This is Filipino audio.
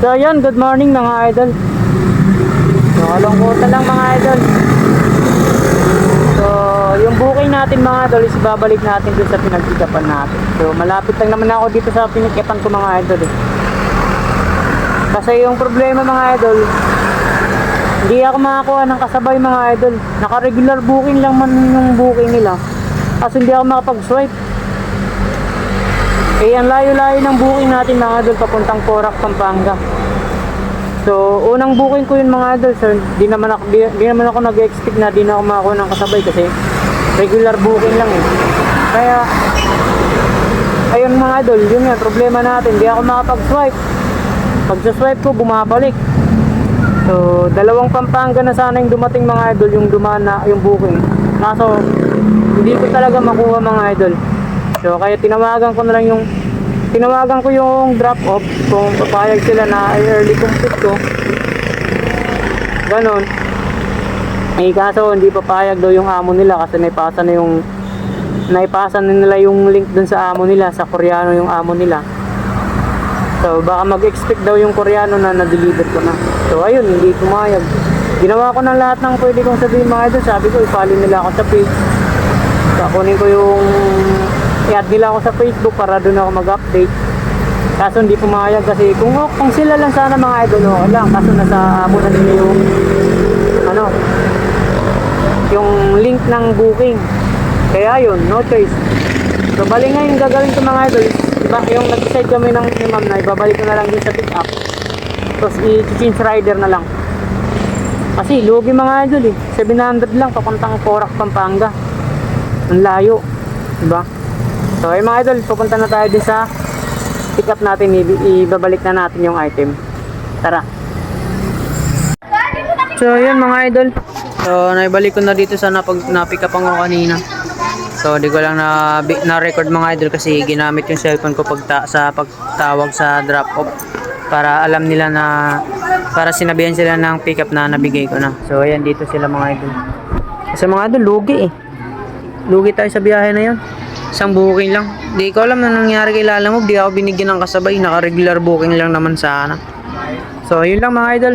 So yun, good morning mga idol. So kalungkutan lang mga idol. So yung booking natin mga idol is babalik natin dun sa pinagtikapan natin. So malapit lang naman ako dito sa pinagtikapan ko mga idol eh. Kasi yung problema mga idol, hindi ako makakuha ng kasabay mga idol. Naka-regular booking lang man yung booking nila. Kasi hindi ako makapag-swipe. Eh, ang layo-layo ng booking natin mga idol papuntang Porac, Pampanga. So, unang booking ko yun mga idol. So, di naman ako, di, di naman ako nag-expect na di na ako makakuha ng kasabay kasi regular booking lang eh. Kaya, ayun mga idol, yun nga, problema natin. Di ako makapag-swipe. Pag swipe ko, bumabalik. So, dalawang Pampanga na sana yung dumating mga idol, yung dumaan na yung booking. Kaso, hindi ko talaga makuha mga idol. So, kaya tinawagan ko na lang yung tinawagan ko yung drop off kung papayag sila na early complete ko. Ganon. Eh, kaso hindi papayag daw yung amo nila kasi naipasa na yung naipasa na nila yung link dun sa amo nila, sa Koreano yung amo nila. So, baka mag-expect daw yung Koreano na na-deliver ko na. So, ayun, hindi pumayag. Ginawa ko ng lahat ng pwede kong sabihin mga idol. Sabi ko, i-follow nila ako sa page. So, kunin ko yung i-add nila ako sa Facebook para doon ako mag-update. Kaso hindi pumayag kasi kung, kung sila lang sana mga idol, okay lang. Kaso nasa amo na nila yung ano, yung link ng booking. Kaya yun, no choice. So, bali nga yung gagawin ko mga idol, iba, yung nag-decide kami ng ni ma'am na ibabalik ko na lang din sa pick up. Tapos i-change rider na lang. Kasi lugi mga idol eh. 700 lang papuntang Porac, Pampanga. Ang layo. Diba? So ay mga idol, pupunta na tayo din sa pick up natin. Ibabalik na natin yung item. Tara. So yun mga idol. So naibalik ko na dito sa napag na-pick up ako kanina. So di ko lang na na-record mga idol kasi ginamit yung cellphone ko pag sa pagtawag sa drop off para alam nila na para sinabihan sila ng pick up na nabigay ko na. So ayan dito sila mga idol. Kasi mga idol lugi eh. Lugi tayo sa biyahe na yun. Isang booking lang. Di ko alam na nangyari kay Lalamog. Di ako binigyan ng kasabay. Naka-regular booking lang naman sana. So, yun lang mga idol.